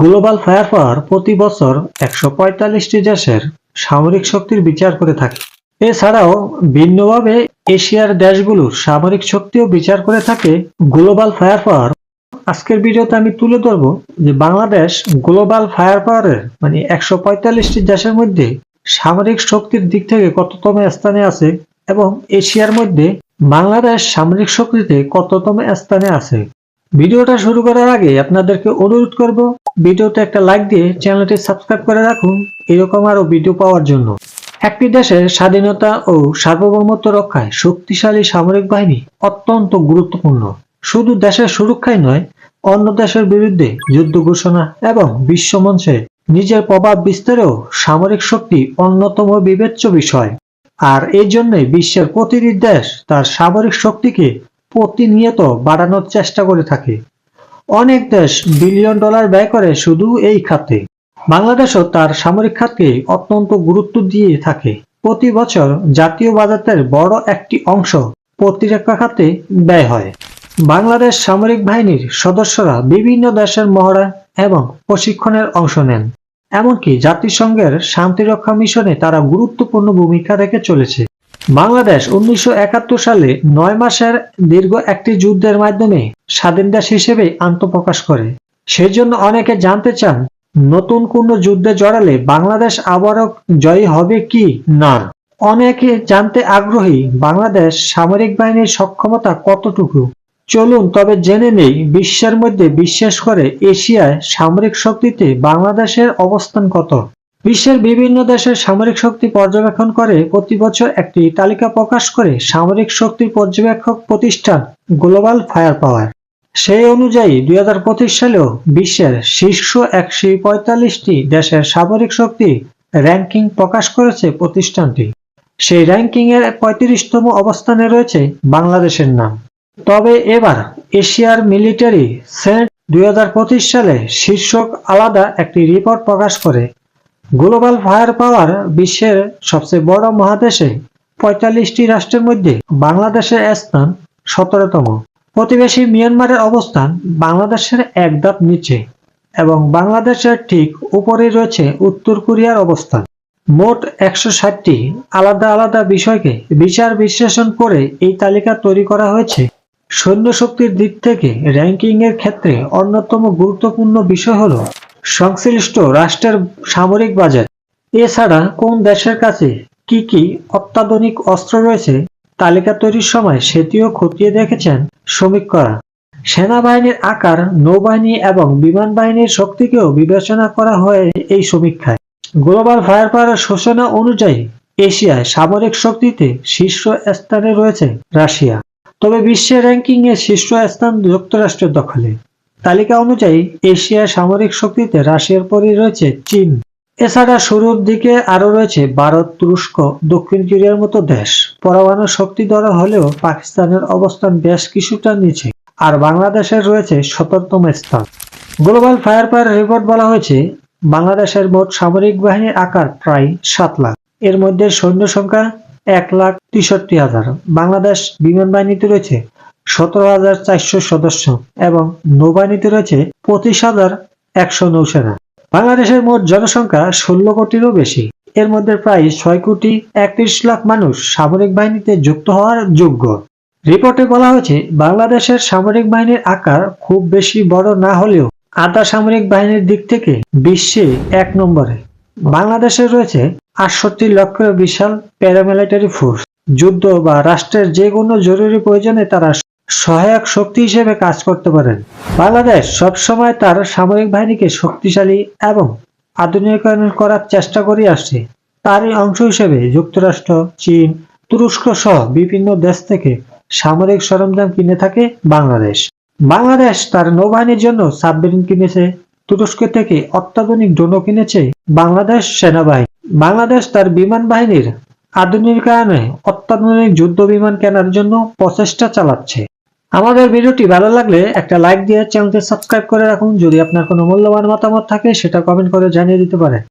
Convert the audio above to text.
Global fire পাওয়ার প্রতি বছর একশো পঁয়তাল্লিশটি দেশের সামরিক শক্তির বিচার করে থাকে। এছাড়াও ভিন্নভাবে এশিয়ার দেশগুলোর সামরিক শক্তিও বিচার করে থাকে গ্লোবাল ফায়ার পাওয়ার। আজকের ভিডিওতে আমি তুলে ধরবো যে বাংলাদেশ গ্লোবাল ফায়ার পাওয়ারের মানে একশো পঁয়তাল্লিশটি দেশের মধ্যে সামরিক শক্তির দিক থেকে কততম স্থানে আছে এবং এশিয়ার মধ্যে বাংলাদেশ সামরিক শক্তিতে কততম স্থানে আছে। ভিডিওটা শুরু করার আগে আপনাদেরকে অনুরোধ করব, ভিডিওতে একটা লাইক দিয়ে চ্যানেলটি সাবস্ক্রাইব করে রাখুন, এরকম আরও ভিডিও পাওয়ার জন্য। একটি দেশের স্বাধীনতা ও সার্বভৌমত্ব রক্ষায় শক্তিশালী সামরিক বাহিনী অত্যন্ত গুরুত্বপূর্ণ। শুধু দেশের সুরক্ষাই নয়, অন্য দেশের বিরুদ্ধে যুদ্ধ ঘোষণা এবং বিশ্বমঞ্চে নিজের প্রভাব বিস্তারেও সামরিক শক্তি অন্যতম বিবেচ্য বিষয়। আর এই জন্যই বিশ্বের প্রতিটি দেশ তার সামরিক শক্তিকে প্রতিনিয়ত বাড়ানোর চেষ্টা করে থাকে। অনেক দেশ বিলিয়ন ডলার ব্যয় করে শুধু এই খাতে। বাংলাদেশও তার সামরিক খাতকে অত্যন্ত গুরুত্ব দিয়ে থাকে। প্রতি বছর জাতীয় বাজেটের বড় একটি অংশ প্রতিরক্ষা খাতে ব্যয় হয়। বাংলাদেশ সামরিক বাহিনীর সদস্যরা বিভিন্ন দেশের মহড়া এবং প্রশিক্ষণের অংশ নেন। এমনকি জাতিসংঘের শান্তিরক্ষা মিশনে তারা গুরুত্বপূর্ণ ভূমিকা রেখে চলেছে। বাংলাদেশ উনিশশো একাত্তর সালে নয় মাসের দীর্ঘ একটি যুদ্ধের মাধ্যমে স্বাধীন দেশ হিসেবে আত্মপ্রকাশ করে। সেজন্য অনেকে জানতে চান, নতুন কোন যুদ্ধে জড়ালে বাংলাদেশ আবারও জয়ী হবে কি না? অনেকে জানতে আগ্রহী, বাংলাদেশ সামরিক বাহিনীর সক্ষমতা কতটুকু? চলুন, তবে জেনে নেই, বিশ্বের মধ্যে বিশেষ করে এশিয়ায় সামরিক শক্তিতে বাংলাদেশের অবস্থান কত। বিশ্বের বিভিন্ন দেশের সামরিক শক্তি পর্যবেক্ষণ করে প্রতি বছর একটি তালিকা প্রকাশ করে সামরিক শক্তির পর্যবেক্ষক প্রতিষ্ঠান গ্লোবাল ফায়ার পাওয়ার সেই অনুযায়ী, দুই হাজার পঁচিশ সালেও বিশ্বের শীর্ষ একশো পঁয়তাল্লিশটি দেশের সামরিক শক্তি র্যাঙ্কিং প্রকাশ করেছে প্রতিষ্ঠানটি। সেই র্যাঙ্কিং এর পঁয়ত্রিশতম অবস্থানে রয়েছে বাংলাদেশের নাম। তবে এবার এশিয়ার মিলিটারি সেন্ট দুই হাজার পঁচিশ সালে শীর্ষক আলাদা একটি রিপোর্ট প্রকাশ করে। গ্লোবাল ফায়ার পাওয়ার বিশ্বের সবচেয়ে বড় মহাদেশে পঁয়তাল্লিশটি রাষ্ট্রের মধ্যে বাংলাদেশের স্থান সতেরোতম। প্রতিবেশী মিয়ানমারের অবস্থান বাংলাদেশের এক ধাপ নিচে এবং বাংলাদেশের ঠিক উপরে রয়েছে উত্তর কোরিয়ার অবস্থান। মোট একশো ষাটটি আলাদা আলাদা বিষয়কে বিচার বিশ্লেষণ করে এই তালিকা তৈরি করা হয়েছে। সৈন্য শক্তির দিক থেকে র্যাঙ্কিংয়ের ক্ষেত্রে অন্যতম গুরুত্বপূর্ণ বিষয় হলো সংশ্লিষ্ট রাষ্ট্রের সামরিক বাজেট এছাড়া কোন দেশের কাছে কি কি অত্যাধুনিক অস্ত্র রয়েছে, তালিকা তৈরির সময় সেটিও খতিয়ে দেখেছেন সমীক্ষকরা সেনাবাহিনীর আকার, নৌবাহিনী এবং বিমান বাহিনীর শক্তিকেও বিবেচনা করা হয় এই সমীক্ষায়। গ্লোবাল ফায়ার পাওয়ার সূচনা অনুযায়ী এশিয়ায় সামরিক শক্তিতে শীর্ষ স্থানে রয়েছে রাশিয়া। তবে বিশ্বের র্যাঙ্কিং এ শীর্ষ স্থান যুক্তরাষ্ট্রের দখলে। তালিকা অনুযায়ী এশিয়ার সামরিক শক্তিতে রাশিয়ার পরই রয়েছে চীন। এছাড়া শুরুর দিকে আরও রয়েছে ভারত, তুরস্ক, দক্ষিণ কোরিয়ার মতো দেশ। পরমাণু শক্তি ধরা হলেও পাকিস্তানের অবস্থান বেশ কিছুটা নিচে। আর বাংলাদেশের রয়েছে সতর্কতম স্থান। গ্লোবাল ফায়ার পাওয়ার রিপোর্ট বলা হয়েছে, বাংলাদেশের মোট সামরিক বাহিনীর আকার প্রায় সাত লাখ। এর মধ্যে সৈন্য সংখ্যা এক লাখ তেষট্টি হাজার। বাংলাদেশ বিমান বাহিনীতে রয়েছে সতেরো হাজার চারশো সদস্য এবং নৌবাহিনীতে রয়েছে পঁচিশ হাজার একশো নৌসেনা। বাংলাদেশের মোট জনসংখ্যা ষোলো কোটিরও বেশি। এর মধ্যে প্রায় ছয় কোটি একত্রিশ লাখ মানুষ সামরিক বাহিনীতে যুক্ত হওয়ার যোগ্য। রিপোর্টে বলা হয়েছে, বাংলাদেশের সামরিক বাহিনীর আকার খুব বেশি বড় না হলেও আধা সামরিক বাহিনীর দিক থেকে বিশ্বে এক নম্বরে। বাংলাদেশে রয়েছে আটষট্টি লক্ষের বিশাল প্যারামিলিটারি ফোর্স। যুদ্ধ বা রাষ্ট্রের যে কোনো জরুরি প্রয়োজনে তারা সহায়ক শক্তি হিসেবে কাজ করতে পারেন। বাংলাদেশ সবসময় তার সামরিক বাহিনীকে শক্তিশালী এবং আধুনিকরণ করার চেষ্টা করে আসছে। তারই অংশ হিসেবে যুক্তরাষ্ট্র, চীন, তুরস্ক সহ বিভিন্ন দেশ থেকে সামরিক সরঞ্জাম কিনে থাকে বাংলাদেশ। বাংলাদেশ তার নৌবাহিনীর জন্য সাবমেরিন কিনেছে। তুরস্ক থেকে অত্যাধুনিক ড্রোনও কিনেছে বাংলাদেশ সেনাবাহিনী। বাংলাদেশ তার বিমান বাহিনীর আধুনিকায়নে অত্যাধুনিক যুদ্ধ বিমান কেনার জন্য প্রচেষ্টা চালাচ্ছে। আমাদের ভিডিওটি ভালো লাগলে একটা লাইক দিয়ে চ্যানেলটি সাবস্ক্রাইব করে রাখুন। যদি আপনার কোনো মূল্যবান মতামত থাকে, সেটা কমেন্ট করে জানিয়ে দিতে পারেন।